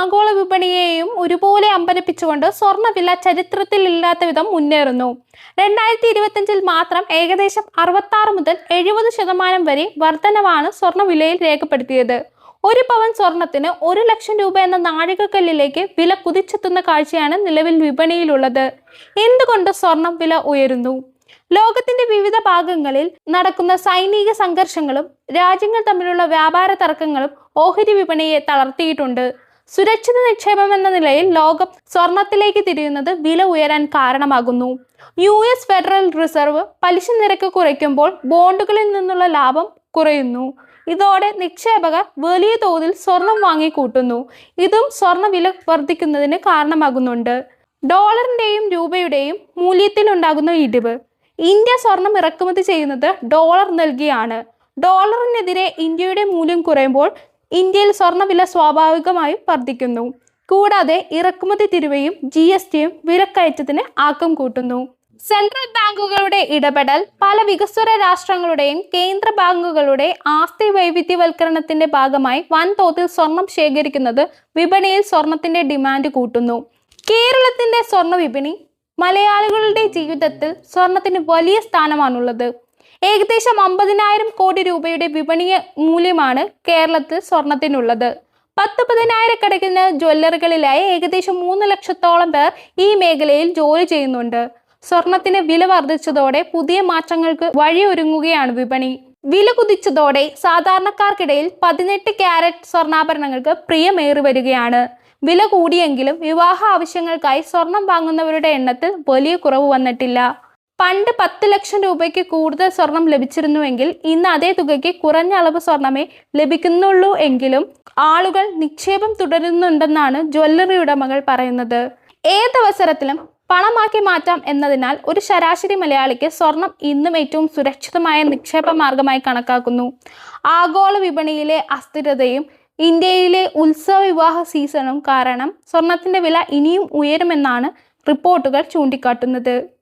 ആഗോള വിപണിയെയും ഒരുപോലെ അമ്പരപ്പിച്ചുകൊണ്ട് സ്വർണവില ചരിത്രത്തിലില്ലാത്ത വിധം മുന്നേറുന്നു. രണ്ടായിരത്തി ഇരുപത്തിയഞ്ചിൽ മാത്രം ഏകദേശം അറുപത്തി ആറ് മുതൽ എഴുപത് ശതമാനം വരെ വർധനവാണ് സ്വർണവിലയിൽ രേഖപ്പെടുത്തിയത്. ഒരു പവൻ സ്വർണത്തിന് ഒരു ലക്ഷം രൂപ എന്ന നാഴികക്കല്ലിലേക്ക് വില കുതിച്ചെത്തുന്ന കാഴ്ചയാണ് നിലവിൽ വിപണിയിലുള്ളത്. എന്തുകൊണ്ട് സ്വർണം വില ഉയരുന്നു? ലോകത്തിന്റെ വിവിധ ഭാഗങ്ങളിൽ നടക്കുന്ന സൈനിക സംഘർഷങ്ങളും രാജ്യങ്ങൾ തമ്മിലുള്ള വ്യാപാര തർക്കങ്ങളും ഓഹരി വിപണിയെ തളർത്തിയിട്ടുണ്ട്. സുരക്ഷിത നിക്ഷേപം എന്ന നിലയിൽ ലോകം സ്വർണത്തിലേക്ക് തിരിയുന്നത് വില ഉയരാൻ കാരണമാകുന്നു. യു എസ് ഫെഡറൽ റിസർവ് പലിശ നിരക്ക് കുറയ്ക്കുമ്പോൾ ബോണ്ടുകളിൽ നിന്നുള്ള ലാഭം കുറയുന്നു. ഇതോടെ നിക്ഷേപകർ വലിയ തോതിൽ സ്വർണം വാങ്ങിക്കൂട്ടുന്നു. ഇതും സ്വർണ വില വർദ്ധിക്കുന്നതിന് കാരണമാകുന്നുണ്ട്. ഡോളറിന്റെയും രൂപയുടെയും മൂല്യത്തിലുണ്ടാകുന്ന ഇടിവ്. ഇന്ത്യ സ്വർണം ഇറക്കുമതി ചെയ്യുന്നത് ഡോളർ നൽകിയാണ്. ഡോളറിനെതിരെ ഇന്ത്യയുടെ മൂല്യം കുറയുമ്പോൾ ഇന്ത്യയിൽ സ്വർണവില സ്വാഭാവികമായും വർദ്ധിക്കുന്നു. കൂടാതെ ഇറക്കുമതി തിരുവയും ജി എസ് ടിയും വിലക്കയറ്റത്തിന് ആക്കം കൂട്ടുന്നു. സെൻട്രൽ ബാങ്കുകളുടെ ഇടപെടൽ പല വികസ്വര രാഷ്ട്രങ്ങളുടെയും കേന്ദ്ര ബാങ്കുകളുടെ ആസ്തി വൈവിധ്യവൽക്കരണത്തിന്റെ ഭാഗമായി വൻതോതിൽ സ്വർണം ശേഖരിക്കുന്നത് വിപണിയിൽ സ്വർണത്തിന്റെ ഡിമാൻഡ് കൂട്ടുന്നു. കേരളത്തിന്റെ സ്വർണ വിപണി മലയാളികളുടെ ജീവിതത്തിൽ സ്വർണത്തിന് വലിയ സ്ഥാനമാണുള്ളത്. ഏകദേശം അമ്പതിനായിരം കോടി രൂപയുടെ വിപണി മൂല്യമാണ് കേരളത്തിൽ സ്വർണത്തിനുള്ളത്. പത്ത് പതിനായിരക്കണക്കിന് ജ്വല്ലറികളിലായി ഏകദേശം മൂന്ന് ലക്ഷത്തോളം പേർ ഈ മേഖലയിൽ ജോലി ചെയ്യുന്നുണ്ട്. സ്വർണത്തിന് വില വർദ്ധിച്ചതോടെ പുതിയ മാറ്റങ്ങൾക്ക് വഴിയൊരുങ്ങുകയാണ് വിപണി. വില കുതിച്ചതോടെ സാധാരണക്കാർക്കിടയിൽ പതിനെട്ട് ക്യാരറ്റ് സ്വർണാഭരണങ്ങൾക്ക് പ്രിയമേറി വരികയാണ്. വില കൂടിയെങ്കിലും വിവാഹ ആവശ്യങ്ങൾക്കായി സ്വർണം വാങ്ങുന്നവരുടെ എണ്ണത്തിൽ വലിയ കുറവ് വന്നിട്ടില്ല. പണ്ട് പത്ത് ലക്ഷം രൂപയ്ക്ക് കൂടുതൽ സ്വർണം ലഭിച്ചിരുന്നുവെങ്കിൽ ഇന്ന് അതേ തുകയ്ക്ക് കുറഞ്ഞ അളവ് സ്വർണമേ ലഭിക്കുന്നുള്ളൂ എങ്കിലും ആളുകൾ നിക്ഷേപം തുടരുന്നുണ്ടെന്നാണ് ജ്വല്ലറി ഉടമകൾ പറയുന്നത്. ഏതവസരത്തിലും പണമാക്കി മാറ്റാം എന്നതിനാൽ ഒരു ശരാശരി മലയാളിക്ക് സ്വർണം ഇന്നും ഏറ്റവും സുരക്ഷിതമായ നിക്ഷേപ മാർഗമായി കണക്കാക്കുന്നു. ആഗോള വിപണിയിലെ അസ്ഥിരതയും ഇന്ത്യയിലെ ഉത്സവ വിവാഹ സീസണും കാരണം സ്വർണത്തിന്റെ വില ഇനിയും ഉയരുമെന്നാണ് റിപ്പോർട്ടുകൾ ചൂണ്ടിക്കാട്ടുന്നത്.